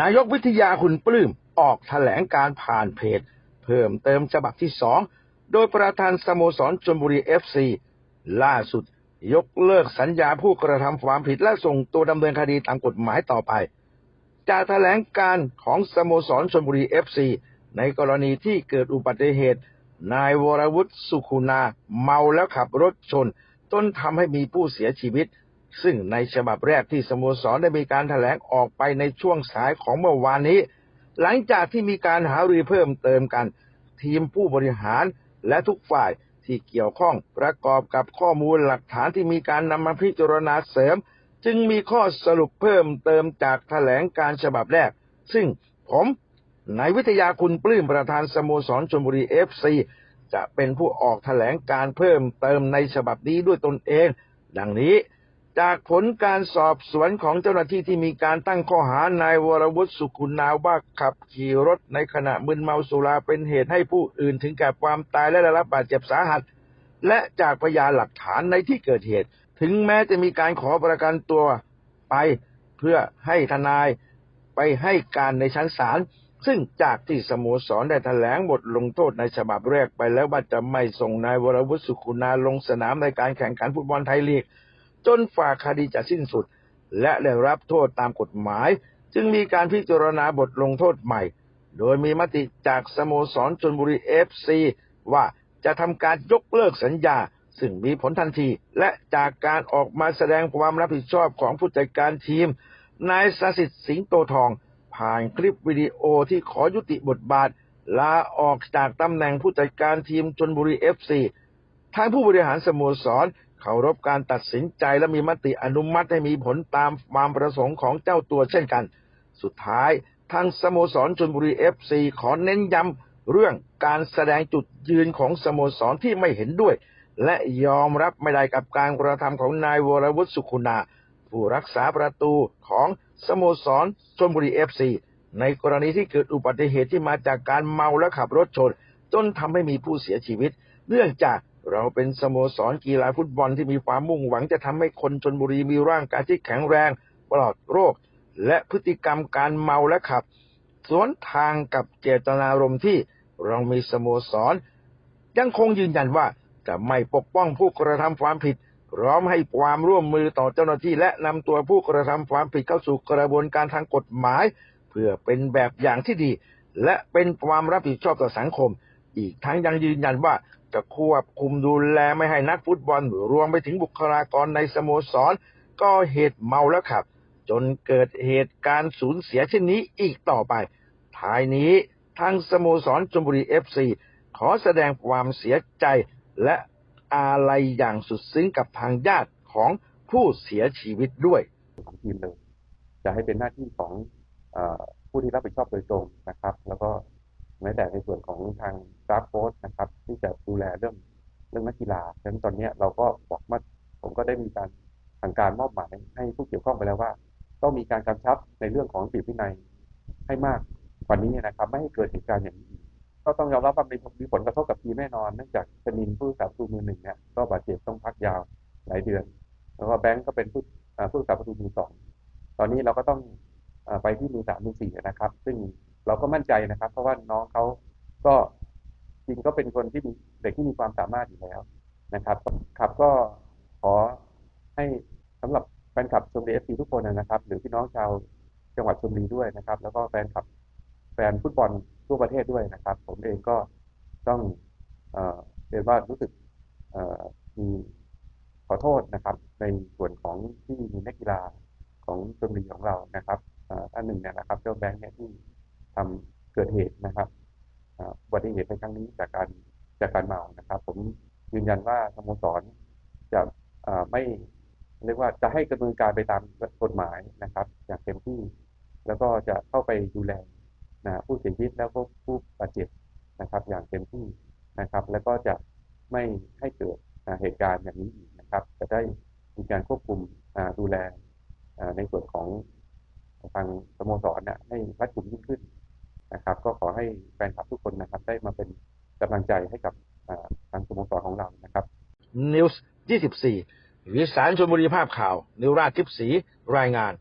นายกวิทยาคุณปลื้มออกแถลงการผ่านเพจ เพิ่มเติมฉบับที่สองโดยประธานสโมสรชลบุรีเอฟซีล่าสุดยกเลิกสัญญาผู้กระทำความผิดและส่งตัวดำเนินคดีตามกฎหมายต่อไปจากแถลงการของสโมสรชลบุรีเอฟซีในกรณีที่เกิดอุบัติเหตุ นายวรวุฒิสุขุนา เมาแล้วขับรถชนจนทำให้มีผู้เสียชีวิต ซึ่งในฉบับแรกที่สโมสรได้มีการแถลงออกไปในช่วงสายของเมื่อวานนี้ หลังจากที่มีการหารือเพิ่มเติมกัน ทีมผู้บริหารและทุกฝ่ายที่เกี่ยวข้องประกอบกับข้อมูลหลักฐานที่มีการนำมาพิจารณาเสริม จึงมีข้อสรุปเพิ่มเติมจากแถลงการฉบับแรก ซึ่งผมนายวิทยาคุณปลื้มประธานสโมสรชลบุรีเอฟซีจะเป็นผู้ออกแถลงการเพิ่มเติมในฉบับนี้ด้วยตนเอง ดังนี้ จากผลการสอบสวนของเจ้าหน้าที่ที่มีการตั้งข้อหานายวรวุฒิสุขุนาว่าขับขี่รถในขณะมึนเมาสุราเป็นเหตุให้ผู้อื่นถึงแก่ความตายและได้รับบาดเจ็บสาหัส และจากพยานหลักฐานในที่เกิดเหตุ ถึงแม้จะมีการขอประกันตัวไป เพื่อให้ทนายไปให้การในชั้นศาลซึ่งจากที่สโมสรได้แถลงบทลงโทษในฉบับแรกไปแล้วว่าจะไม่ส่งนายวรวุฒิสุขุนาลงสนามในการแข่งขันฟุตบอลไทยลีก จนฝ่าคดีจะสิ้นสุด และได้รับโทษตามกฎหมาย จึงมีการพิจารณาบทลงโทษใหม่ โดยมีมติจากสโมสรชนบุรีเอฟซีว่าจะทำการยกเลิกสัญญา ซึ่งมีผลทันที และจากการออกมาแสดงความรับผิดชอบของผู้จัดการทีมนายสสิทธิ์สิงโตทอง ผ่านคลิปวิดีโอที่ขอยุติบทบาท ลาออกจากตำแหน่งผู้จัดการทีมชนบุรีเอฟซีทางผู้บริหารสโมสร เคารพการตัดสินใจและมีมติอนุมัติให้มีผลตามความประสงค์ของเจ้าตัวเช่นกัน สุดท้ายทางสโมสรชนบุรีเอฟซีขอเน้นย้ำเรื่องการแสดงจุดยืนของสโมสรที่ไม่เห็นด้วย และยอมรับไม่ได้กับการกระทำของนายวรวุฒิสุขุนาผู้รักษาประตูของสโมสรชนบุรีเอฟซีในกรณีที่เกิดอุบัติเหตุที่มาจากการเมาและขับรถชน จนทำให้มีผู้เสียชีวิต เนื่องจาก เราเป็นสโมสรกีฬาฟุตบอลที่มีความมุ่งหวังจะทำให้คนชนบุรีมีร่างกายที่แข็งแรง ปลอดโรค และพฤติกรรมการเมาและขับ สวนทางกับเจตนารมณ์ที่เรามีสโมสร ยังคงยืนยันว่าจะไม่ปกป้องผู้กระทำความผิดพร้อมให้ความร่วมมือต่อเจ้าหน้าที่และนำตัวผู้กระทำความผิดเข้าสู่กระบวนการทางกฎหมาย เพื่อเป็นแบบอย่างที่ดี และเป็นความรับผิดชอบต่อสังคม อีกทั้งยังยืนยันว่าจะควบคุมดูแลไม่ให้นักฟุตบอลรวมไปถึงบุคลากรในสโมสรก็เหตุเมาแล้วขับ จนเกิดเหตุการณ์สูญเสียเช่นนี้อีกต่อไป ท้ายนี้ทางสโมสรชลบุรีเอฟซีขอแสดงความเสียใจและอาลัยอย่างสุดซึ้งกับทางญาติของผู้เสียชีวิตด้วยของทีมเลยจะให้เป็นหน้าที่ของอผู้ที่รับผิดชอบโดยตรงนะครับ ม้แต่ในส่วนของทางสตาฟโค้ชนะครับ ที่จะดูแลเรื่องเรื่องนักกีฬาฉะนั้นตอนนี้เราก็บอกว่าผมก็ได้มีการทางการมอบหมายให้ผู้เกี่ยวข้องไปแล้วว่า ต้องมีการกำชับในเรื่องของระเบียบวินัยให้มากกว่านี้นะครับ ไม่ให้เกิดเหตุการณ์อย่างนี้ก็ต้องยอมรับว่ามีมีผลกระทบกับทีมแน่นอนเนื่องจากชนินผู้รักษาประตูมือหนึ่งเนี่ยก็บาดเจ็บต้องพักยาวหลายเดือน แล้วก็แบงก์ก็เป็นผู้ผู้รักษาประตูมือสองตอนนี้เราก็ต้องไปที่มือสามมือสี่นะครับ ซึ่ง เราก็มั่นใจนะครับ เพราะว่าน้องเขาก็จริงก็เป็นคนที่มีเด็กที่มีความสามารถอยู่แล้วนะครับครับก็ขอให้สำหรับแฟนคลับชมรีเอฟซีทุกคนนะครับ หรือพี่น้องชาวจังหวัดชลบุรีด้วยนะครับ แล้วก็แฟนคลับแฟนฟุตบอลทั่วประเทศด้วยนะครับ ผมเองก็ต้องเอ่อเรียนว่ารู้สึกเอ่อมีขอโทษนะครับ ในส่วนของที่มีนักกีฬาของชลบุรีของเรานะครับอ่อท่านหนึ่งเนี่ยนะครับเจ้าแบงค์เนี่ยที่ทำเกิดเหตุนะครับเอ่ออุบัติ เหตุในครั้งนี้จากการจากการเมานะครับ ผมยืนยันว่าสโมสรจะไม่เรียกว่าจะให้ดำเนินการไปตามกฎหมายนะครับ อย่างเต็มที่ แล้วก็จะเข้าไปดูแลนะผู้เสียชีวิตแล้วก็ผู้บาดเจ็บนะครับ อย่างเต็มที่นะครับ แล้วก็จะไม่ให้เกิดเหตุการณ์อย่างนี้อีกนะครับ จะได้มีการควบคุมดูแลในส่วนของทางสโมสรนี่ยให้รัดกุมยิ่งขึ้น นะครับ ก็ขอให้แฟนคลับทุกคนนะครับ ได้มาเป็นกำลังใจให้กับทางสโมสรของเรานะครับนิวส์24 วิสารชนบุรีภาพข่าว นิวราชทิพสีรายงาน